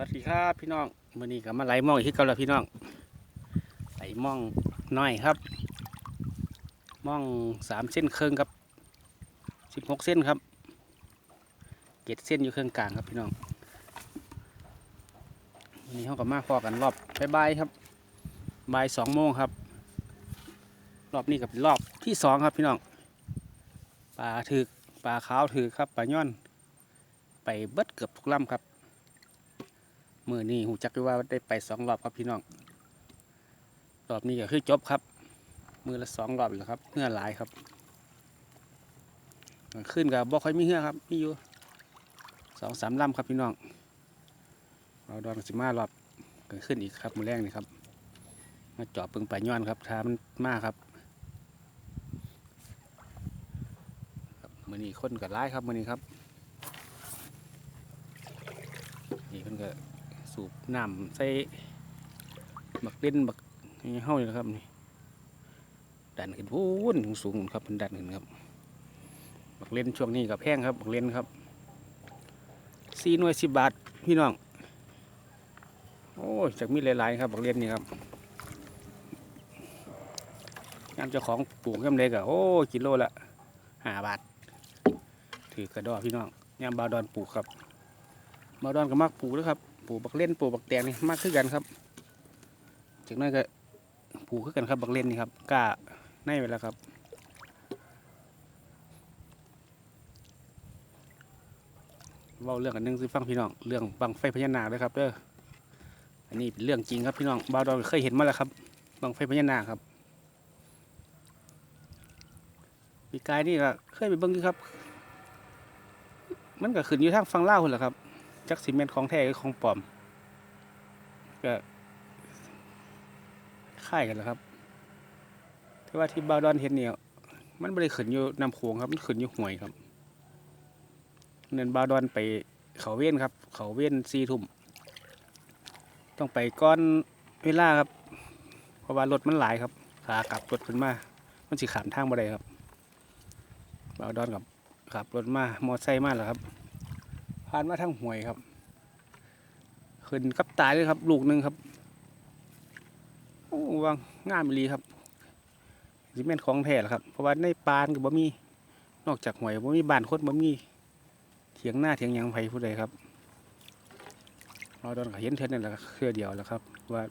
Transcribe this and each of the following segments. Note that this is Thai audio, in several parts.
วัสดีครับพี่น้องวันนี้ก็มาไหลมองอีกที่เก่าแล้วพี่น้องไหลมองน้อยครับมองสามเส้นเครึ่องครับสิบหกเส้นครับเจ็ดเส้นอยู่เครื่องกลางครับพี่น้องวันนี้เขาก็มาพอกันรอบบ่ายครับบ่ายสองโมงครับ รอบนี้กับรอบที่สองครับพี่น้องปลาถือกปลาขาวถือครับปลาย่อน ไปเบิดเกือบทุกลำครับ มือนี้หูจักด้ว่าได้ไปสองรอบครับพี่น้องรอบนี้ก็คือจบครับ มือละสองรอบแล้วครับเหื่อหลายครับขึ้นกับบ่ค่อยมีเหื่อครับมีอยู่สองสามลำครับพี่น้องเราดอนสิมารอบกลางขึ้นอีกครับมือแรกนี่ครับมาจาะปึงป่าย้อนครับท้ามันมากครับครับมือนี้คนกับร้ายครับมือนี้ครับนี่เพิ่นก็ สูบน้ำใส่บักเล่นบักเฮานี่นะครับนี่ดันขึ้นพูนสูงครับเพิ่นดันขึ้นครับบักเล่นช่วงนี้กับแพงครับบักเล่นครับสี่หน่วยสิบบาทพี่น้องโอ้ยจากมีหลายๆครับบักเล่นนี่ครับงานเจ้าของปลูกย่ำเล็กอะโอ้กิโลละห้าบาทถือกระดอพี่น้องยามบาดอนปลูกครับมาดอนก็มักปลูกด้วยครับ ปลูกบักเล่นปลูกบักแตงนี่มากขึ้นกันครับจากนั้นก็ปลูกขึ้นกันครับบักเล่นนี่ครับกล้าในไปแล้วครับเว่าเรื่องอันหนึงสิฟังพี่น้องเรื่องบังไฟพญานาคด้วยครับเด้ออันนี้เป็นเรื่องจริงครับพี่น้องบาวดอนเคยเห็นมาแล้วครับบังไฟพญานาคครับปีกายนี่ก็เคยไปเบิ่งอยู่ครับ มันก็ขึ้นอยู่ทางฝั่งลาวพุ่นแหละครับ จักซีเมนต์ของแท้หรือของปลอม ก็ค่ายกันแล้วครับแต่ว่าที่บาวดอนเห็นเนี่ยมันไม่ได้ขึ้นอยู่น้ำโขงครับ มันขึ้นอยู่ห่วยครับเนินบาวดอนไปเขาเว้นครับ เขาเว้นสี่ทุ่มต้องไปก้อนเวลาครับ เพราะว่ารถมันหลายครับ ขากลับรถขึ้นมา มันสิขามทางบ่ได้ครับบาวดอนกับขับรถมามอไซค์มาแล้วครับ ผ่านมาทั้งห่วยครับ ขึ้นกับตายเลยครับ ลูกหนึ่งครับโอ้วางงามีลีครับสิแม่นของแท้ละครับ เพราะว่าในปานก็บ่มี นอกจากห่วยบ่มีบ้านคนบ่มีเถียงหน้าเถียงยังไผผู้ใดครับเราโดนก็เห็นเท่านั้นแหละเครือเดียวแล้วครับ ว่า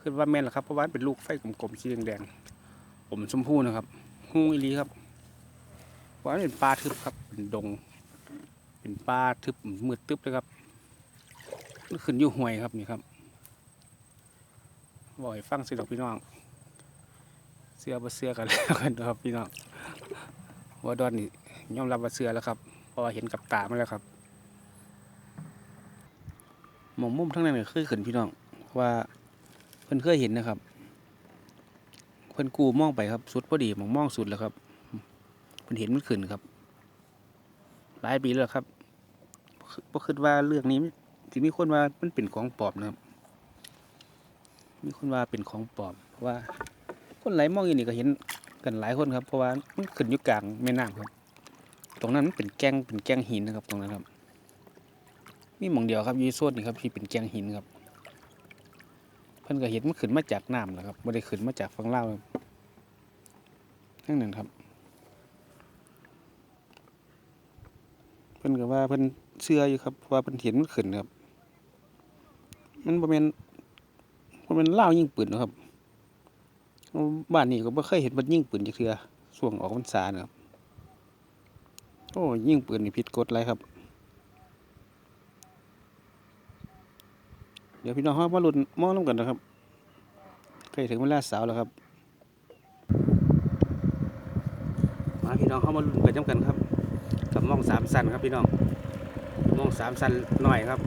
คือว่าแม่นแหละครับเพราะว่าเป็นลูกไฟกลมๆสีแดงๆผมชมพูนะครับฮู้อีลีครับเพราะว่าเป็นปลาทึบครับเป็นดง เป็นป่าทึบมืดตึ๊บเลยครับขึ้นอยู่ห่วยครับนี่ครับบ่อยฟังสิดอกพี่น้อง เสื้อบ่เสื้อกันแล้วกันครับพี่น้องว่าดอนนี่ยอมรับว่าเสื้อแล้วครับเพราะว่าเห็นกับตามาแล้วครับหมองมุมทั้งนั้นก็เคยขึ้นพี่น้องว่าเพิ่นเคยเห็นนะครับ เพิ่นกูมองไปครับสุดพอดีมองมองสุดแล้วครับเพิ่นเห็นมันขึ้นครับ หลายปีแล้วครับ บ่คิดว่าเรื่องนี้ที่มีคนว่ามันเป็นของปลอมนะครับมีคนว่าเป็นของปลอมเพราะว่า คนหลายมองอยู่นี่ก็เห็นกันหลายคนครับ เพราะว่ามันขึ้นอยู่กลางแม่น้ำครับ ตรงนั้นมันเป็นแกงเป็นแกงหินนะครับ ตรงนั้นครับ มีหมองเดียวครับยีโซนนี่ครับที่เป็นแกงหินครับ เพิ่นก็เห็นมันขึ้นมาจากน้ำแหละครับไม่ได้ขึ้นมาจากฝั่งลาวทั้งนั้นครับ เพิ่นก็ว่าเพิ่น เชื่ออยู่ครับ ว่าเพิ่นเห็นมันขึ้นครับ มันบ่แม่นบ่แม่นลายิ่งปืนนะครับบ้านนี้ก็บ่เคยเห็นเพิ่นยิ่งปืนจักเทือช่วงออกพรรษานะครับโอ้ยิ่งปืนนี่ผิดกฎหลายครับ เดี๋ยวพี่น้องเฮามาลุ้นมองนํกันนะครับใกล้ถึงเวลาสาวแล้วครับ มาพี่น้องเฮามาลุ้นไปนํกันครับ กับมองสามสันครับพี่น้อง มองสามสันหน่อยครับ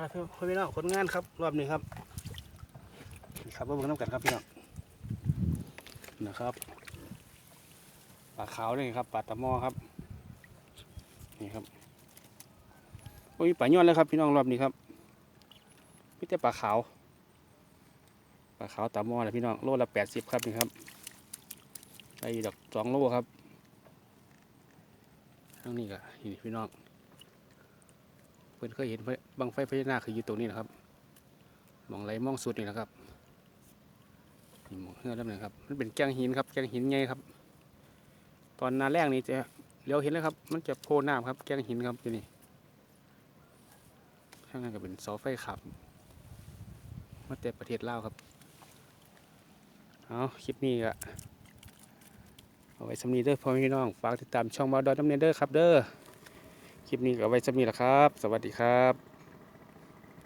ครับพี่น้องคนงานครับ รอบนี้ครับนี่ครับมาเบิ่งน้ำกันครับพี่น้องนะครับปลาขาวนี่ครับปลาตะมอครับนี่ครับโอ้ยปลาย้อนเลยครับ พี่น้องรอบนี้ครับพี่แต่ปลาขาวปลาขาวตะมอนะพี่น้องโลละแปดสิบครับนี่ครับไอ้ดอกสองโลครับทั้งนี้ก็นี่พี่น้อง เพื่อนเคยเห็นไฟบังไฟพญานาคคืออยู่ตรงนี้นะครับมองไรมองสุดนี่นะครับนี่มองเฮือแล้วนะครับ มันเป็นแกงหินครับ แกงหินไงครับ ตอนนาแรกนี่จะเลี้ยวเห็นแล้วครับ มันจะโผล่น้ำครับ แกงหินครับอยู่นี่ข้างนั้นก็เป็นเสาไฟขับมาแต่ประเทศลาวครับเอาคลิปนี้ก็เอาไว้สำนีเด้อพ่อม่พี่น้อง ฝากติดตามช่องบาดอนน้ำเนเด้อครับเด้อ คลิปนี้ก็ไว้สำนีแหละครับ สวัสดีครับ